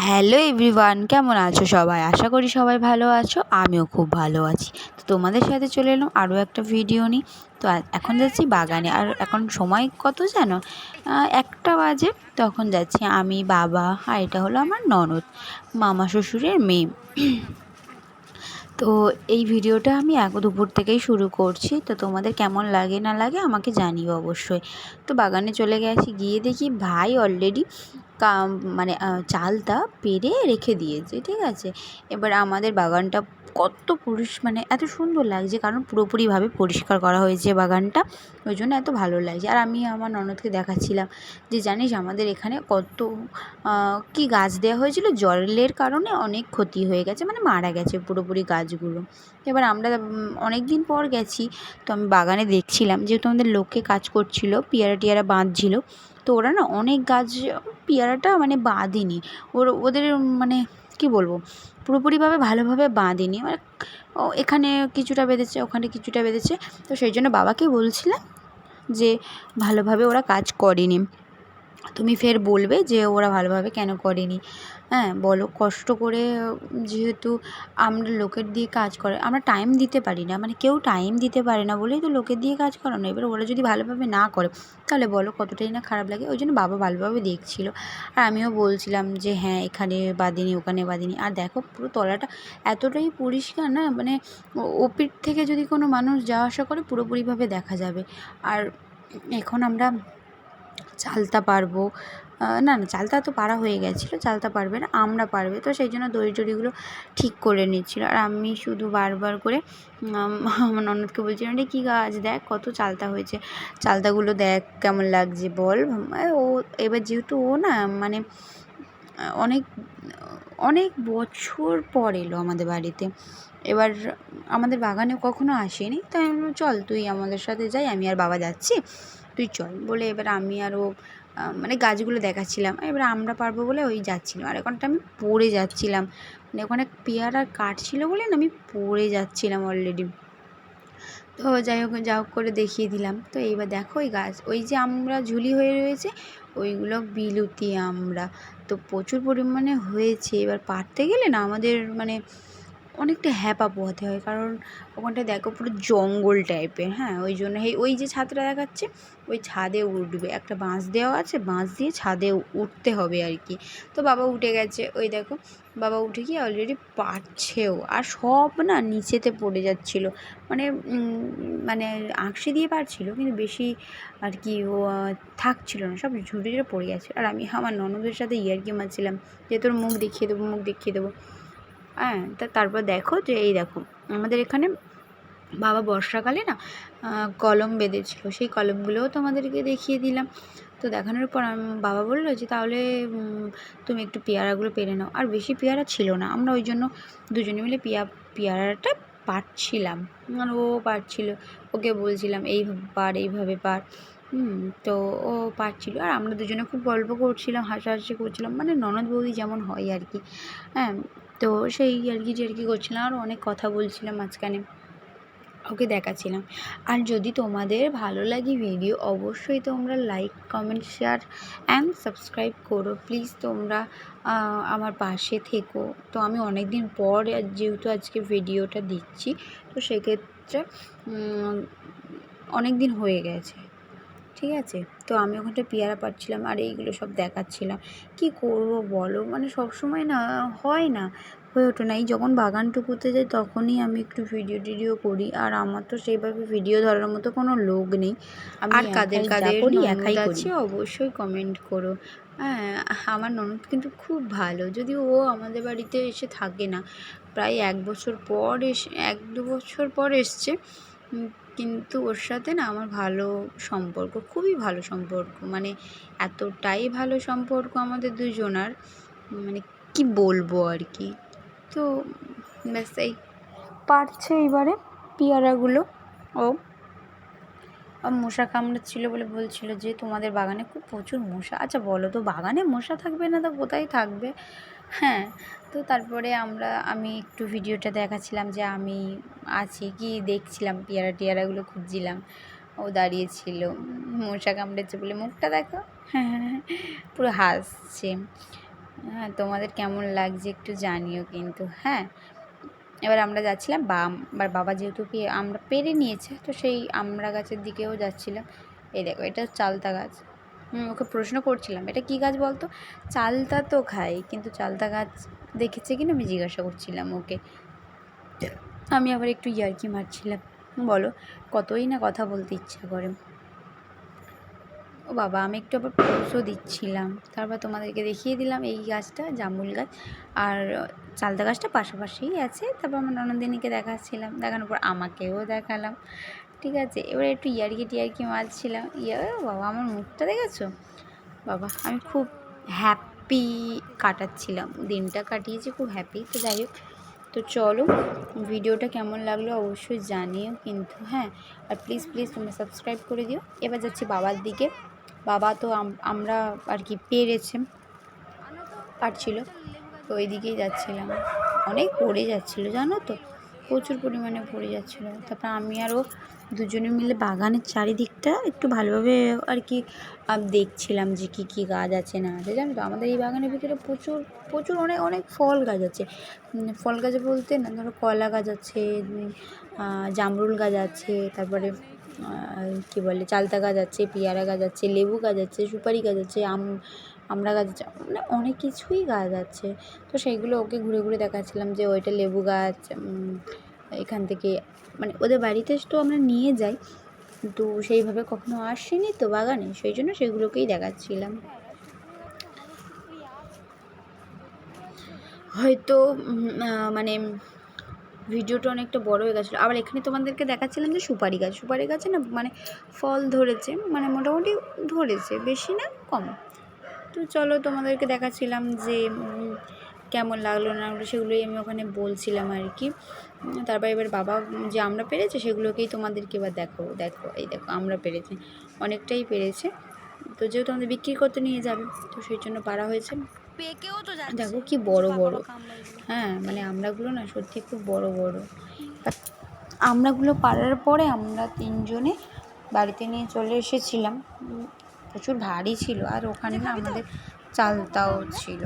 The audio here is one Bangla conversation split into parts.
হ্যালো এভরিওয়ান কেমন আছো সবাই? আশা করি সবাই ভালো আছো, আমিও খুব ভালো আছি। তো তোমাদের সাথে চলে এলাম আরও একটা ভিডিও নিই তো এখন যাচ্ছি বাগানে। আর এখন সময় কত জানো? একটা বাজে, তখন যাচ্ছি আমি, বাবা, আর এটা হলো আমার ননদ, মামা শ্বশুরের মেয়ে। তো এই ভিডিওটা আমি এক দুপুর থেকেই শুরু করছি। তো তোমাদের কেমন লাগে না লাগে আমাকে জানিও অবশ্যই। তো বাগানে চলে গেছি, গিয়ে দেখি ভাই অলরেডি মানে চালটা পেরে রেখে দিয়েছে, ঠিক আছে? এবার আমাদের বাগানটা কত পুরুষ মানে এত সুন্দর লাগছে, কারণ পুরোপুরিভাবে পরিষ্কার করা হয়েছে বাগানটা, ওই জন্য এত ভালো লাগছে। আর আমি আমার ননদকে দেখাচ্ছিলাম যে, জানিস আমাদের এখানে কত কি গাছ দেওয়া হয়েছিল? জলের কারণে অনেক ক্ষতি হয়ে গেছে মানে মারা গেছে পুরোপুরি গাছগুলো। এবার আমরা অনেক দিন পর গেছি, তো আমি বাগানে দেখছিলাম, যেহেতু আমাদের লোকে কাজ করছিল পিয়ারা টিয়ারা বাঁধছিল, তো ওরা না অনেক গাছ পেয়ারাটা মানে বাঁধেনি। ওর, ওদের মানে কী বলব, পুরোপুরিভাবে ভালোভাবে বাঁধেনি। মানে ও এখানে কিছুটা বেঁধেছে, ওখানে কিছুটা বেঁধেছে। তো সেই জন্য বাবাকে বলছিলাম যে ভালোভাবে ওরা কাজ করেনি। তুমি ফের বলবে যে ওরা ভালোভাবে কেন করেনি। হ্যাঁ বলো, কষ্ট করে যেহেতু আমরা লোকের দিয়ে কাজ করে, আমরা টাইম দিতে পারি না। মানে কেউ টাইম দিতে পারে না বলেই তো লোকের দিয়ে কাজ করানো। এবার ওরা যদি ভালোভাবে না করে, তাহলে বলো কতটাই না খারাপ লাগে। ওই জন্য বাবা ভালোভাবে দেখছিলো। আর আমিও বলছিলাম যে হ্যাঁ এখানে বাঁধিনি, ওখানে বাঁধিনি। আর দেখো পুরো তলাটা এতটাই পরিষ্কার না মানে ওপির থেকে যদি কোনো মানুষ যাওয়া আসা করে পুরোপুরিভাবে দেখা যাবে। আর এখন আমরা চালতা পারব। না না, চালতা তো পারা হয়ে গেছিল, চালতা পারবে না, আমরা পারবে। তো সেই জন্য দড়ি টড়িগুলো ঠিক করে নিচ্ছিলো। আর আমি শুধু বারবার করে আমার ননদকে বলছিলাম, রে, কী গাছ দেখ, কত চালতা হয়েছে। চালতাগুলো দেখ, কেমন লাগছে বল। ও, এবার যেহেতু ও না মানে অনেক অনেক বছর পর এলো আমাদের বাড়িতে। এবার আমাদের বাগানে কখনো আসেনি। তাই আমি চল তুই আমাদের সাথে যাই, আমি আর বাবা যাচ্ছি। তুই চল বলে এবার আমি আর ও মানে গাছগুলো দেখাচ্ছিলাম। এবার আমরা পারব বলে ওই যাচ্ছিলাম। আর এখনটা আমি পড়ে যাচ্ছিলাম। মানে ওখানে পেয়ারার কাঠ ছিল বলে না আমি পড়ে যাচ্ছিলাম অলরেডি তো যাই হোক, যা হোক করে দেখিয়ে দিলাম। তো এইবার দেখো ওই গাছ, ওই যে আমরা ঝুলি হয়ে রয়েছে, ওইগুলো বিলুতি আমরা। তো প্রচুর পরিমাণে হয়েছে। এবার পারতে গেলে না আমাদের মানে অনেকটা হ্যাপা পোহাতে হয়। কারণ ওখানটা দেখো পুরো জঙ্গল টাইপের হ্যাঁ? ওই জন্য এই ওই যে ছাদটা দেখাচ্ছে, ওই ছাদে উঠবে। একটা বাঁশ দেওয়া আছে, বাঁশ দিয়ে ছাদে উঠতে হবে আর কি। তো বাবা উঠে গেছে। ওই দেখো, বাবা উঠে গিয়ে অলরেডি পারছেও। আর সব না নিচেতে পড়ে যাচ্ছিল। মানে মানে আঁকশে দিয়ে পারছিল, কিন্তু বেশি আর কি ও থাকছিল না। সব ঝুড়িটা পড়ে গেছে। আর আমি আমার ননদের সাথে ইয়ার্কি মারছিলাম যে তোর মুখ দেখিয়ে দেবো, মুখ দেখিয়ে দেবো। হ্যাঁ তা তারপর দেখো যে এই দেখো, আমাদের এখানে বাবা বর্ষাকালে না কলম বেঁধেছিলো। সেই কলমগুলোও তোমাদেরকে দেখিয়ে দিলাম। তো দেখানোর পর বাবা বলল যে তাহলে তুমি একটু পেয়ারাগুলো পেরে নাও। আর বেশি পেয়ারা ছিল না। আমরা ওই জন্য দুজনে মিলে পেয়া, পেয়ারাটা পারছিলাম মানে ও পারছিল ওকে বলছিলাম এই পার এইভাবে পার তো ও পারছিল। আর আমরা দুজনে খুব গল্প করছিলাম, হাসাহাসি করছিলাম মানে ননদ বৌদি যেমন হয় আর কি। হ্যাঁ তো সেই আর কি যে আর কি করছিলাম। আর অনেক কথা বলছিলাম মাঝখানে, ওকে দেখাচ্ছিলাম। আর যদি তোমাদের ভালো লাগে ভিডিও, অবশ্যই তোমরা like, comment, share and subscribe করো। প্লিজ তোমরা আমার পাশে থেকো। তো আমি অনেক দিন পর যেহেতু আজকে ভিডিওটা দিচ্ছি, তো সেক্ষেত্রে অনেক দিন হয়ে গেছে। ঠিক আছে? তো আমি ওখানটা পেয়ারা পাচ্ছিলাম আর এইগুলো সব দেখাচ্ছিলাম। কি করব বলো? মানে সব সময় না হয় না হয়ে ওঠে না। এই যখন বাগানটুকুতে যাই তখনই আমি একটু ভিডিও টিডিও করি। আর আমার তো সেইভাবে ভিডিও ধরার মতো কোনো লোক নেই। আর কাদের কাদের করি একাই আছে অবশ্যই কমেন্ট করো। হ্যাঁ আমার ননদ কিন্তু খুব ভালো। যদি ও আমাদের বাড়িতে এসে থাকে না। প্রায় এক বছর পর এসে এক দু বছর পর এসছে। কিন্তু ওর সাথে না আমার ভালো সম্পর্ক, খুবই ভালো সম্পর্ক। মানে এতটাই ভালো সম্পর্ক আমাদের দুজনার মানে কি বলব আর কি। তো ব্যাস এই। পারছে এবারে পিয়ারাগুলো। ও মশা কামড়াচ্ছিলো বলে বলছিল যে তোমাদের বাগানে খুব প্রচুর মশা। আচ্ছা বলো তো, বাগানে মশা থাকবে না তো কোথায় থাকবে? হ্যাঁ তো তারপরে আমরা, আমি একটু ভিডিওটা দেখাচ্ছিলাম যে আমি আছি কি দেখছিলাম, পেয়ারা টিয়ারাগুলো খুঁজছিলাম। ও দাঁড়িয়েছিল, মশা কামড়েছে বলে মুখটা দেখো। হ্যাঁ পুরো হাসছে। হ্যাঁ তোমাদের কেমন লাগছে একটু জানিও কিন্তু হ্যাঁ। এবার আমরা যাচ্ছিলাম, বা আমার বাবা যেহেতু পে আমরা পেরে নিয়েছে, তো সেই আমড়া গাছের দিকেও যাচ্ছিলাম। এই দেখো, এটা চালতা গাছ। ওকে প্রশ্ন করছিলাম, এটা কী গাছ বলতো? চালতা তো খাই, কিন্তু চালতা গাছ দেখেছে কিনা আমি জিজ্ঞাসা করছিলাম ওকে। আমি আবার একটু ইয়ার্কি মারছিলাম, বলো, কতই না কথা বলতে ইচ্ছা করে। ও বাবা, আমি একটু আবার পোজও দিচ্ছিলাম, তারপর তোমাদেরকে দেখিয়ে দিলাম এই গাছটা জামুল গাছ, আর চালতা গাছটা পাশাপাশিই আছে। তারপর আমার ননদিনীকে দেখাচ্ছিলাম, দেখানোর পর আমাকেও দেখালাম। ঠিক আছে, এবার একটু ইয়ার্কি টিয়ার্কি মারছিলাম। ইয়ে বাবা, আমার মুখটা দেখেছ? বাবা, আমি খুব হ্যাপি কাটাচ্ছিলাম। দিনটা কাটিয়েছি, খুব হ্যাপি তো যাই হোক, তো চলো, ভিডিওটা কেমন লাগল অবশ্যই জানিও কিন্তু হ্যাঁ। আর প্লিজ প্লিজ তোমরা সাবস্ক্রাইব করে দিও। এবার যাচ্ছি বাবার দিকে। বাবা তো আম- আমরা আর কি পেরেছে। পারছিল। ওই দিকেই যাচ্ছিলাম। অনেক পড়ে যাচ্ছিল, জানো তো? প্রচুর পরিমাণে পড়ে যাচ্ছিল। তারপর আমি আরও দুজনে মিলে বাগানের চারিদিকটা একটু ভালোভাবে আর কি দেখছিলাম যে কী কী গাছ আছে, না আছে। জানো তো? আমাদের এই বাগানের ভিতরে প্রচুর প্রচুর অনেক অনেক ফল গাছ আছে। ফল গাছ বলতে, না, ধরো কলা গাছ আছে জামরুল গাছ আছে, তারপরে কী বলে, চালতা গাছ আছে, পেয়ারা গাছ আছে, লেবু গাছ আছে, সুপারি গাছ আছে, আম আমড়া গাছ মানে অনেক কিছুই গাছ আছে। তো সেইগুলো ওকে ঘুরে ঘুরে দেখাচ্ছিলাম যে ওইটা লেবু গাছ এখান থেকে মানে ওদের বাড়িতে তো আমরা নিয়ে যাই। কিন্তু সেইভাবে কখনো আসেনি তো বাগানে, সেই জন্য সেগুলোকেই দেখাচ্ছিলাম। হয়তো মানে ভিডিওটা অনেকটা বড় হয়ে গেছিল। আবার এখানে তোমাদেরকে দেখাচ্ছিলাম যে সুপারি গাছ, সুপারি গাছে না মানে ফল ধরেছে মানে মোটামুটি ধরেছে, বেশি না, কম। তো চলো তোমাদেরকে দেখাচ্ছিলাম যে কেমন লাগল না লাগল সেগুলোই আমি ওখানে বলছিলাম আর কি। তারপর এবার বাবা যে আমরা পেরেছে সেগুলোকেই তোমাদেরকে এবার দেখো দেখো এই দেখো আমরা পেরেছি অনেকটাই পেরেছে। তো যেহেতু আমাদের বিক্রি করতে নিয়ে যাবে তো সেই জন্য পারা হয়েছে। পেকেও তো দেখো কি বড় বড়। হ্যাঁ মানে আমরাগুলো না সত্যি খুব বড় বড়। আমরাগুলো পাড়ার পরে আমরা তিনজনে বাড়িতে নিয়ে চলে এসেছিলাম। প্রচুর ভারী ছিল আর ওখানে না আমাদের চালতাও ছিল।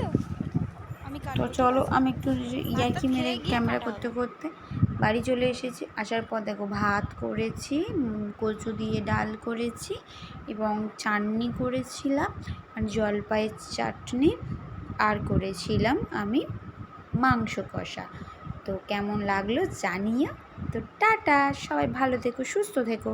তো? চলো আমি একটু ইয়ার্কি মেরে ক্যামেরা করতে করতে বাড়ি চলে এসেছি। আসার পর দেখো ভাত করেছি কচু দিয়ে ডাল করেছি এবং চাটনি করেছিলাম আর জলপাইয়ের চাটনি আর করেছিলাম আমি মাংস কষা। তো কেমন লাগল জানিও। তো টাটা সবাই ভালো থেকো সুস্থ থেকো।